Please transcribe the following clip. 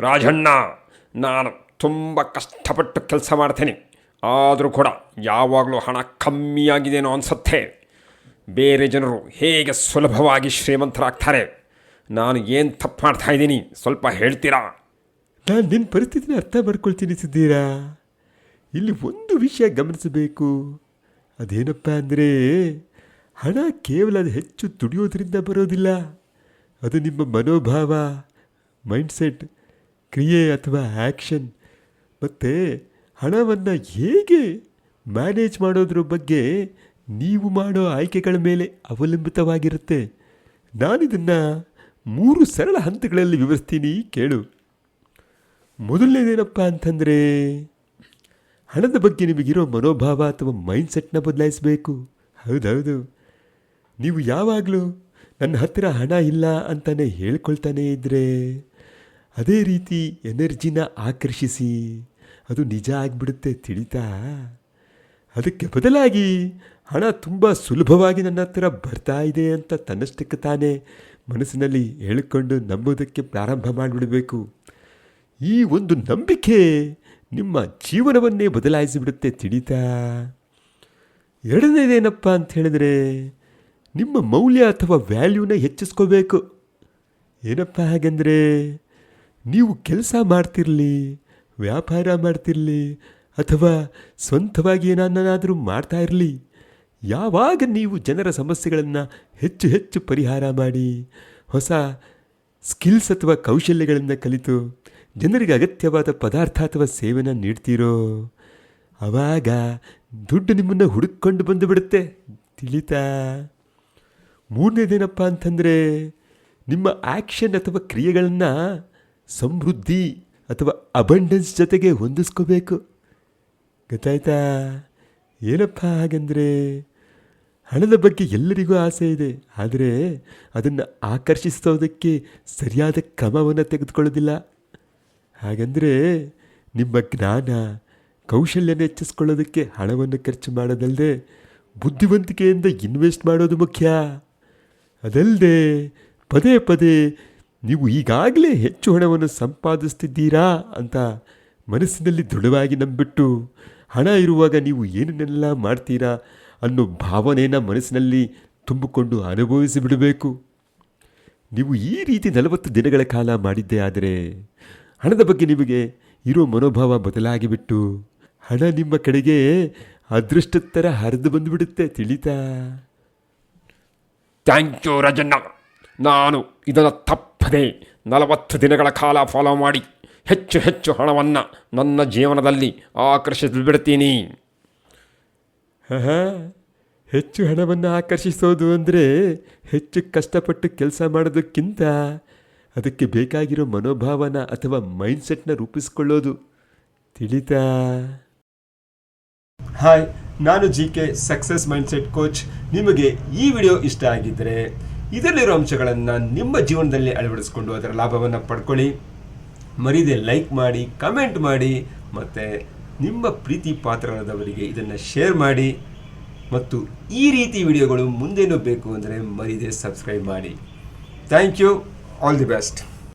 ರಾಜಣ್ಣ, ನಾನು ತುಂಬ ಕಷ್ಟಪಟ್ಟು ಕೆಲಸ ಮಾಡ್ತೇನೆ. ಆದರೂ ಕೂಡ ಯಾವಾಗಲೂ ಹಣ ಕಮ್ಮಿಯಾಗಿದೆನೋ ಅನಿಸುತ್ತೆ. ಬೇರೆ ಜನರು ಹೇಗೆ ಸುಲಭವಾಗಿ ಶ್ರೀಮಂತರಾಗ್ತಾರೆ? ನಾನು ಏನು ತಪ್ಪು ಮಾಡ್ತಾ ಇದ್ದೀನಿ? ಸ್ವಲ್ಪ ಹೇಳ್ತೀರಾ? ನಾನು ನಿನ್ನ ಪರಿಸ್ಥಿತಿನ ಅರ್ಥ ಮಾಡ್ಕೊಳ್ತೀನಿ ಸಿದ್ದೀರಾ? ಇಲ್ಲಿ ಒಂದು ವಿಷಯ ಗಮನಿಸಬೇಕು. ಅದೇನಪ್ಪ ಅಂದರೆ, ಹಣ ಕೇವಲ ಅದು ಹೆಚ್ಚು ದುಡಿಯೋದ್ರಿಂದ ಬರೋದಿಲ್ಲ. ಅದು ನಿಮ್ಮ ಮನೋಭಾವ, ಮೈಂಡ್ಸೆಟ್. ಕ್ರಿಯೆ ಅಥವಾ ಆ್ಯಕ್ಷನ್? ಮತ್ತು ಹಣವನ್ನು ಹೇಗೆ ಮ್ಯಾನೇಜ್ ಮಾಡೋದ್ರ ಬಗ್ಗೆ ನೀವು ಮಾಡೋ ಆಯ್ಕೆಗಳ ಮೇಲೆ ಅವಲಂಬಿತವಾಗಿರುತ್ತೆ. ನಾನಿದನ್ನು ಮೂರು ಸರಳ ಹಂತಗಳಲ್ಲಿ ವಿವರಿಸ್ತೀನಿ ಕೇಳು. ಮೊದಲನೇದೇನಪ್ಪ ಅಂತಂದರೆ, ಹಣದ ಬಗ್ಗೆ ನಿಮಗಿರೋ ಮನೋಭಾವ ಅಥವಾ ಮೈಂಡ್ಸೆಟ್ನ ಬದಲಾಯಿಸಬೇಕು. ಹೌದೌದು. ನೀವು ಯಾವಾಗಲೂ ನನ್ನ ಹತ್ತಿರ ಹಣ ಇಲ್ಲ ಅಂತಲೇ ಹೇಳ್ಕೊಳ್ತಾನೇ ಇದ್ದರೆ ಅದೇ ರೀತಿ ಎನರ್ಜಿನ ಆಕರ್ಷಿಸಿ. ಅದು ನಿಜ ಆಗಿಬಿಡುತ್ತೆ ತಿಳಿತಾ. ಅದಕ್ಕೆ ಬದಲಾಗಿ ಹಣ ತುಂಬ ಸುಲಭವಾಗಿ ನನ್ನ ಹತ್ರ ಬರ್ತಾ ಇದೆ ಅಂತ ತನ್ನಷ್ಟಕ್ಕೆ ತಾನೇ ಮನಸ್ಸಿನಲ್ಲಿ ಹೇಳಿಕೊಂಡು ನಂಬೋದಕ್ಕೆ ಪ್ರಾರಂಭ ಮಾಡಿಬಿಡಬೇಕು. ಈ ಒಂದು ನಂಬಿಕೆ ನಿಮ್ಮ ಜೀವನವನ್ನೇ ಬದಲಾಯಿಸಿಬಿಡುತ್ತೆ ತಿಳಿತಾ. ಎರಡನೇದೇನಪ್ಪ ಅಂತ ಹೇಳಿದರೆ ನಿಮ್ಮ ಮೌಲ್ಯ ಅಥವಾ ವ್ಯಾಲ್ಯೂನ ಹೆಚ್ಚಿಸ್ಕೋಬೇಕು. ಏನಪ್ಪ ಹಾಗಂದರೆ ನೀವು ಕೆಲಸ ಮಾಡ್ತಿರಲಿ, ವ್ಯಾಪಾರ ಮಾಡ್ತಿರಲಿ, ಅಥವಾ ಸ್ವಂತವಾಗಿ ಏನನ್ನಾದರೂ ಮಾಡ್ತಾ ಇರಲಿ, ಯಾವಾಗ ನೀವು ಜನರ ಸಮಸ್ಯೆಗಳನ್ನು ಹೆಚ್ಚು ಹೆಚ್ಚು ಪರಿಹಾರ ಮಾಡಿ, ಹೊಸ ಸ್ಕಿಲ್ಸ್ ಅಥವಾ ಕೌಶಲ್ಯಗಳನ್ನು ಕಲಿತು ಜನರಿಗೆ ಅಗತ್ಯವಾದ ಪದಾರ್ಥ ಅಥವಾ ಸೇವೆನ ನೀಡ್ತೀರೋ ಆವಾಗ ದುಡ್ಡು ನಿಮ್ಮನ್ನು ಹುಡುಕೊಂಡು ಬಂದು ಬಿಡುತ್ತೆ. ತಿಳಿತಾ? ಮೂರನೇದೇನಪ್ಪ ಅಂತಂದರೆ ನಿಮ್ಮ ಆ್ಯಕ್ಷನ್ ಅಥವಾ ಕ್ರಿಯೆಗಳನ್ನು ಸಮೃದ್ಧಿ ಅಥವಾ ಅಬಂಡೆನ್ಸ್ ಜೊತೆಗೆ ಹೊಂದಿಸ್ಕೋಬೇಕು. ಗೊತ್ತಾಯ್ತಾ? ಏನಪ್ಪ ಹಾಗೆಂದರೆ, ಹಣದ ಬಗ್ಗೆ ಎಲ್ಲರಿಗೂ ಆಸೆ ಇದೆ, ಆದರೆ ಅದನ್ನು ಆಕರ್ಷಿಸೋದಕ್ಕೆ ಸರಿಯಾದ ಕ್ರಮವನ್ನು ತೆಗೆದುಕೊಳ್ಳೋದಿಲ್ಲ. ಹಾಗೆಂದರೆ, ನಿಮ್ಮ ಜ್ಞಾನ, ಕೌಶಲ್ಯನ ಹೆಚ್ಚಿಸ್ಕೊಳ್ಳೋದಕ್ಕೆ ಹಣವನ್ನು ಖರ್ಚು ಮಾಡೋದಲ್ಲದೆ ಬುದ್ಧಿವಂತಿಕೆಯಿಂದ ಇನ್ವೆಸ್ಟ್ ಮಾಡೋದು ಮುಖ್ಯ. ಅದಲ್ಲದೆ ಪದೇ ಪದೇ ನೀವು ಈಗಾಗಲೇ ಹೆಚ್ಚು ಹಣವನ್ನು ಸಂಪಾದಿಸ್ತಿದ್ದೀರಾ ಅಂತ ಮನಸ್ಸಿನಲ್ಲಿ ದೃಢವಾಗಿ ನಂಬಿಟ್ಟು ಹಣ ಇರುವಾಗ ನೀವು ಏನನ್ನೆಲ್ಲ ಮಾಡ್ತೀರಾ ಅನ್ನೋ ಭಾವನೆಯನ್ನು ಮನಸ್ಸಿನಲ್ಲಿ ತುಂಬಿಕೊಂಡು ಅನುಭವಿಸಿ ಬಿಡಬೇಕು. ನೀವು ಈ ರೀತಿ ನಲವತ್ತು ದಿನಗಳ ಕಾಲ ಮಾಡಿದ್ದೇ ಆದರೆ ಹಣದ ಬಗ್ಗೆ ನಿಮಗೆ ಇರೋ ಮನೋಭಾವ ಬದಲಾಗಿಬಿಟ್ಟು ಹಣ ನಿಮ್ಮ ಕಡೆಗೆ ಅದೃಷ್ಟದ ಹರಿದು ಬಂದುಬಿಡುತ್ತೆ, ತಿಳಿತಾ? ಥ್ಯಾಂಕ್ ಯು ರಾಜಣ್ಣ ನಾನು ಇದನ್ನು ತಪ್ಪದೆ ನಲವತ್ತು ದಿನಗಳ ಕಾಲ ಫಾಲೋ ಮಾಡಿ ಹೆಚ್ಚು ಹೆಚ್ಚು ಹಣವನ್ನು ನನ್ನ ಜೀವನದಲ್ಲಿ ಆಕರ್ಷಿಸಿಬಿಡ್ತೀನಿ. ಹೆಚ್ಚು ಹಣವನ್ನು ಆಕರ್ಷಿಸೋದು ಅಂದರೆ ಹೆಚ್ಚು ಕಷ್ಟಪಟ್ಟು ಕೆಲಸ ಮಾಡೋದಕ್ಕಿಂತ ಅದಕ್ಕೆ ಬೇಕಾಗಿರೋ ಮನೋಭಾವನ ಅಥವಾ ಮೈಂಡ್ಸೆಟ್ನ ರೂಪಿಸ್ಕೊಳ್ಳೋದು. ತಿಳಿತಾ? ಹಾಯ್ ನಾನು G K success mindset coach ನಿಮಗೆ ಈ ವಿಡಿಯೋ ಇಷ್ಟ ಆಗಿದ್ದರೆ ಇದರಲ್ಲಿರೋ ಅಂಶಗಳನ್ನು ನಿಮ್ಮ ಜೀವನದಲ್ಲಿ ಅಳವಡಿಸ್ಕೊಂಡು ಅದರ ಲಾಭವನ್ನು ಪಡ್ಕೊಳ್ಳಿ. ಮರೀದೆ ಲೈಕ್ ಮಾಡಿ ಕಮೆಂಟ್ ಮಾಡಿ, ಮತ್ತು ನಿಮ್ಮ ಪ್ರೀತಿ ಪಾತ್ರರಾದವರಿಗೆ ಇದನ್ನು ಶೇರ್ ಮಾಡಿ. ಮತ್ತು ಈ ರೀತಿ ವಿಡಿಯೋಗಳು ಮುಂದೇನು ಬೇಕು ಅಂದರೆ ಮರೀದೆ ಸಬ್ಸ್ಕ್ರೈಬ್ ಮಾಡಿ. Thank you all the best